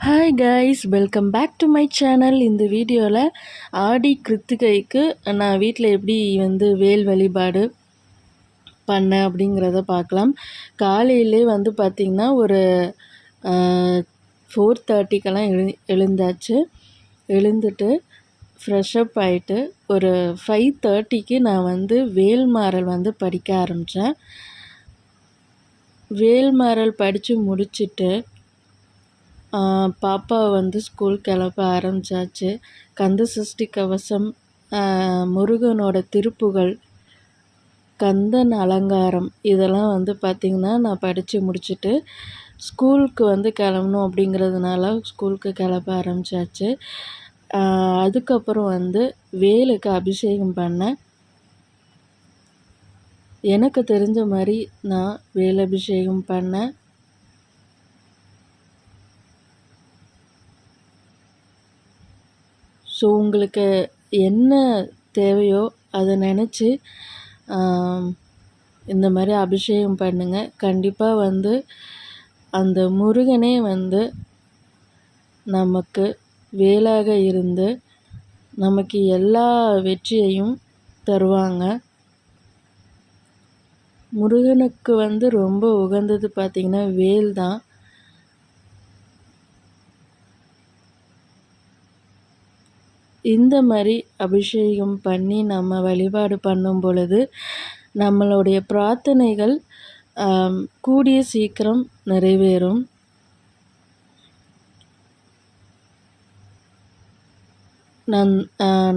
Hi guys welcome back to my channel இந்த வீடியோவில் ஆடி கிருத்திகைக்கு நான் வீட்டில் எப்படி வந்து வேல் வழிபாடு பண்ணேன் அப்படிங்கிறத பார்க்கலாம். காலையிலே வந்து பார்த்திங்கன்னா ஒரு ஃபோர் தேர்ட்டிக்கெல்லாம் எழு எழுந்தாச்சு. எழுந்துட்டு ஃப்ரெஷ்அப் ஆகிட்டு ஒரு ஃபைவ் தேர்ட்டிக்கு நான் வந்து வேல்மாறல் வந்து படிக்க ஆரம்பித்தேன் வேல்மாறல் படித்து முடிச்சுட்டு பாப்பா வந்து ஸ்கூல் கிளப்ப ஆரம்பித்தாச்சு கந்த சஷ்டி கவசம் முருகனோட திருப்புகள் கந்தன் அலங்காரம் இதெல்லாம் வந்து பார்த்திங்கன்னா நான் படித்து முடிச்சுட்டு ஸ்கூலுக்கு வந்து கிளம்பணும் அப்படிங்கிறதுனால ஸ்கூலுக்கு கிளப்ப ஆரம்பிச்சாச்சு. அதுக்கப்புறம் வந்து வேலுக்கு அபிஷேகம் பண்ணேன் எனக்கு தெரிஞ்ச மாதிரி நான் வேல் அபிஷேகம் பண்ணேன் ஸோ உங்களுக்கு என்ன தேவையோ அதை நினச்சி இந்த மாதிரி அபிஷேகம் பண்ணுங்கள் கண்டிப்பாக வந்து அந்த முருகனே வந்து நமக்கு வேலாக இருந்து நமக்கு எல்லா வெற்றியையும் தருவாங்க. முருகனுக்கு வந்து ரொம்ப உகந்தது பார்த்திங்கன்னா வேல் தான். இந்த மாதிரி அபிஷேகம் பண்ணி நம்ம வழிபாடு பண்ணும் பொழுது நம்மளுடைய பிரார்த்தனைகள் கூடிய சீக்கிரம் நிறைவேறும். நன்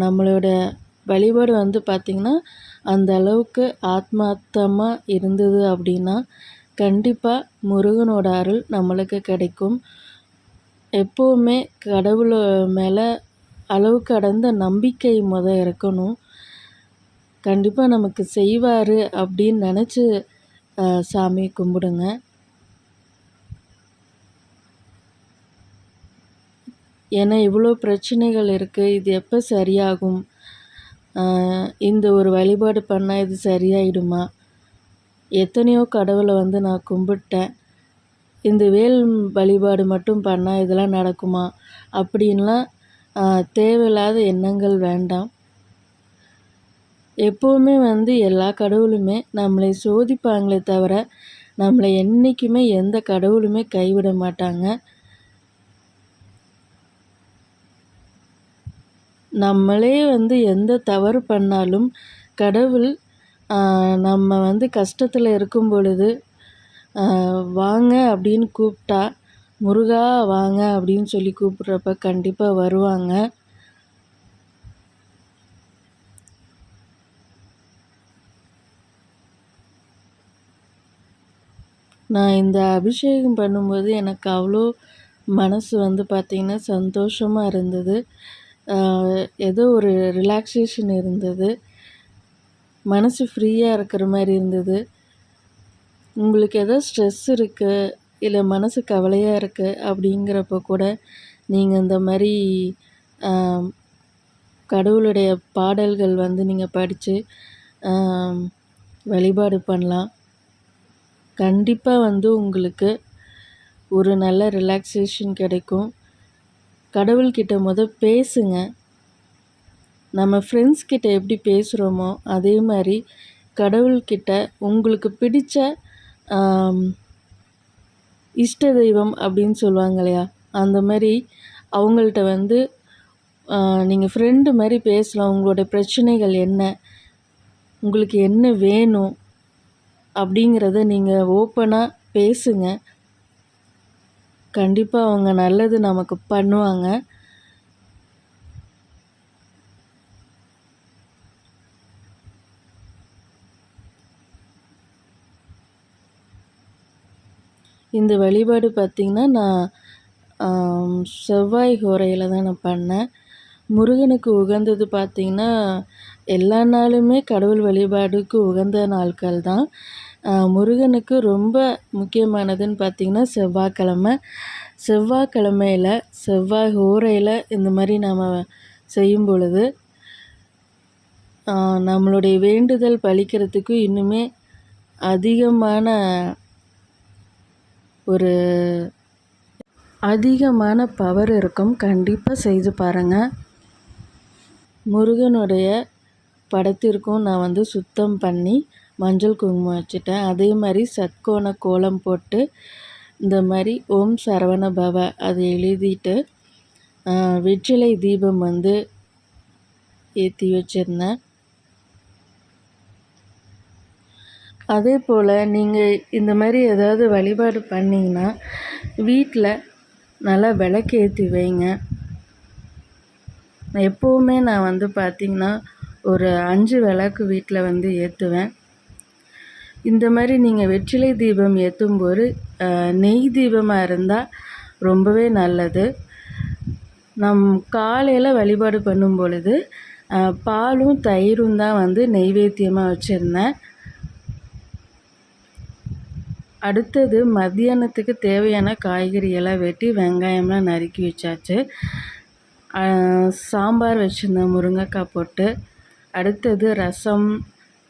நம்மளோட வழிபாடு வந்து பார்த்திங்கன்னா அந்த அளவுக்கு ஆத்மார்த்தமாக இருந்தது அப்படின்னா கண்டிப்பாக முருகனோட அருள் நம்மளுக்கு கிடைக்கும். எப்போவுமே கடவுள் மேலே அளவு கடந்த நம்பிக்கை முத இருக்கணும் கண்டிப்பாக நமக்கு செய்வார் அப்படின்னு நினச்சி சாமி கும்பிடுங்க. ஏன்னா இவ்வளோ பிரச்சனைகள் இருக்குது இது எப்போ சரியாகும்? இந்த ஒரு வழிபாடு பண்ணால் இது சரியாயிடுமா? எத்தனையோ கடவுளை வந்து நான் கும்பிட்டேன். இந்த வேல் வழிபாடு மட்டும் பண்ணால் இதெல்லாம் நடக்குமா? அப்படின்லாம் தேவையில்லாத எண்ணங்கள் வேண்டாம். எப்போவுமே வந்து எல்லா கடவுளுமே நம்மளை சோதிப்பாங்களே தவிர நம்மளை என்றைக்குமே எந்த கடவுளுமே கைவிட மாட்டாங்க. நம்மளே வந்து எந்த தவறு பண்ணாலும் கடவுள் நம்ம வந்து கஷ்டத்தில் இருக்கும் பொழுது வாங்க அப்படின்னு கூப்பிட்டா முருகா வாங்க அப்படின்னு சொல்லி கூப்பிட்றப்ப கண்டிப்பாக வருவாங்க. நான் இந்த அபிஷேகம் பண்ணும்போது எனக்கு அவ்வளோ மனசு வந்து பார்த்திங்கன்னா சந்தோஷமாக இருந்தது. ஏதோ ஒரு ரிலாக்ஸேஷன் இருந்தது. மனசு ஃப்ரீயாக இருக்கிற மாதிரி இருந்தது. உங்களுக்கு ஏதோ ஸ்ட்ரெஸ் இருக்குது இல்லை மனசு கவலையாக இருக்குது அப்படிங்கிறப்ப கூட நீங்கள் இந்த மாதிரி கடவுளுடைய பாடல்கள் வந்து நீங்கள் படித்து வழிபாடு பண்ணலாம். கண்டிப்பாக வந்து உங்களுக்கு ஒரு நல்ல ரிலாக்ஸேஷன் கிடைக்கும். கடவுள்கிட்ட முத பேசுங்க. நம்ம ஃப்ரெண்ட்ஸ் கிட்ட எப்படி பேசுகிறோமோ அதே மாதிரி கடவுள்கிட்ட உங்களுக்கு பிடித்த இஷ்ட தெய்வம் அப்படின்னு சொல்லுவாங்க இல்லையா அந்த மாதிரி அவங்கள்ட்ட வந்து நீங்கள் ஃப்ரெண்டு மாதிரி பேசலாம். உங்களுடைய பிரச்சனைகள் என்ன? உங்களுக்கு என்ன வேணும்? அப்படிங்கிறத நீங்கள் ஓப்பனாக பேசுங்க. கண்டிப்பாக அவங்க நல்லது நமக்கு பண்ணுவாங்க. இந்த வழிபாடு பார்த்திங்கன்னா நான் செவ்வாய் ஹோரையில் தான் நான் பண்ணேன். முருகனுக்கு உகந்தது பார்த்திங்கன்னா எல்லா நாளுமே கடவுள் வழிபாடுக்கு உகந்த நாட்கள் தான். முருகனுக்கு ரொம்ப முக்கியமானதுன்னு பார்த்திங்கன்னா செவ்வாய்க்கிழமை. செவ்வாய்க்கிழமையில் செவ்வாய் ஹோரையில் இந்த மாதிரி நாம் செய்யும் பொழுது நம்மளுடைய வேண்டுதல் பழிக்கிறதுக்கு இன்னுமே அதிகமான ஒரு அதிகமான பவர் இருக்கும். கண்டிப்பாக செய்து பாருங்கள் முருகனுடைய படத்திற்கும் நான் வந்து சுத்தம் பண்ணி மஞ்சள் குங்குமம் வச்சுட்டேன். அதே மாதிரி சத்கோண கோலம் போட்டு இந்த மாதிரி ஓம் சரவண பவ அது எழுதிட்டு வெற்றிலை தீபம் வந்து ஏற்றி வச்சுருந்தேன். அதே போல் நீங்கள் இந்த மாதிரி ஏதாவது வழிபாடு பண்ணிங்கன்னா வீட்டில் நல்லா விளக்கேற்றி வைங்க. எப்போவுமே நான் வந்து பார்த்திங்கன்னா ஒரு அஞ்சு விளக்கு வீட்டில் வந்து ஏற்றுவேன் இந்த மாதிரி நீங்கள் வெற்றிலை தீபம் ஏற்றும்போது நெய் தீபமாக இருந்தால் ரொம்பவே நல்லது. நம் காலையில் வழிபாடு பண்ணும் பொழுது பாலும் தயிரும் தான் வந்து நெய்வேத்தியமாக வச்சுருந்தேன். அடுத்தது மத்தியானத்துக்கு தேவையான காய்கறி எல்லாம் வெட்டி வெங்காயம்லாம் நறுக்கி வச்சாச்சு. சாம்பார் வச்சுருந்தேன் முருங்கைக்காய் போட்டு அடுத்தது ரசம்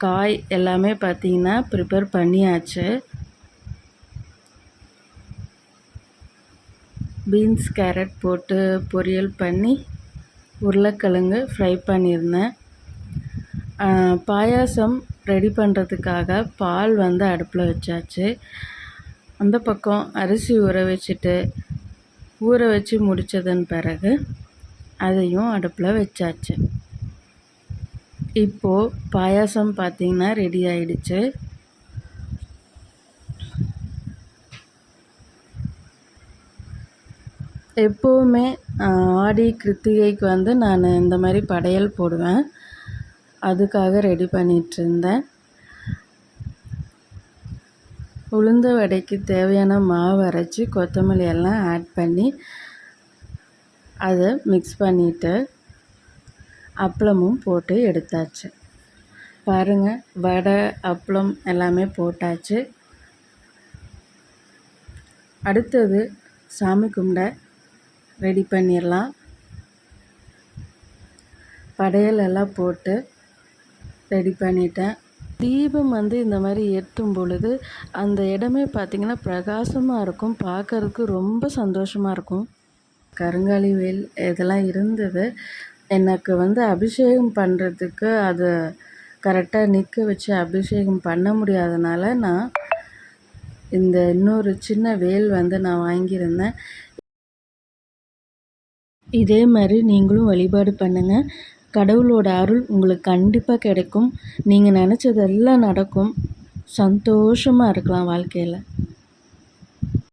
காய் எல்லாமே பார்த்திங்கன்னா ப்ரிப்பேர் பண்ணியாச்சு. பீன்ஸ் கேரட் போட்டு பொரியல் பண்ணி உருளைக்கிழங்கு ஃப்ரை பண்ணியிருந்தேன். பாயாசம் ரெடி பண்ணுறதுக்காக பால் வந்து அடுப்பில் வச்சாச்சு. அந்த பக்கம் அரிசி ஊற வச்சுட்டு ஊற வச்சு முடித்ததன் பிறகு அதையும் அடுப்பில் வச்சாச்சு. இப்போது பாயாசம் பார்த்திங்கன்னா ரெடி ஆயிடுச்சு. எப்போவுமே ஆடி கிருத்திகைக்கு வந்து நான் இந்த மாதிரி படையல் போடுவேன். அதுக்காக ரெடி பண்ணிகிட்ருந்தேன் உளுந்த வடைக்கு தேவையான மாவு அரைச்சி கொத்தமல்லி எல்லாம் ஆட் பண்ணி அதை மிக்ஸ் பண்ணிவிட்டு அப்பளமும் போட்டு எடுத்தாச்சு. பாருங்கள் வடை அப்பளம் எல்லாமே போட்டாச்சு. அடுத்தது சாமி கும்பிட ரெடி பண்ணிடலாம். படையல் எல்லாம் போட்டு ரெடி பண்ணிட்டேன். தீபம் வந்து இந்த மாதிரி ஏற்றும் பொழுது அந்த இடமே பார்த்திங்கன்னா பிரகாசமாக இருக்கும். பார்க்கறதுக்கு ரொம்ப சந்தோஷமாக இருக்கும். கருங்காலி வேல் இதெல்லாம் இருந்தது. எனக்கு வந்து அபிஷேகம் பண்ணுறதுக்கு அதை கரெக்டாக நிற்க வச்சு அபிஷேகம் பண்ண முடியாதனால நான் இந்த இன்னொரு சின்ன வேல் வந்து நான் வாங்கியிருந்தேன். இதே மாதிரி நீங்களும் வழிபாடு பண்ணுங்கள் கடவுளோட அருள் உங்களுக்கு கண்டிப்பாக கிடைக்கும். நீங்கள் நினச்சதெல்லாம் நடக்கும். சந்தோஷமாக இருக்கலாம் வாழ்க்கையில்.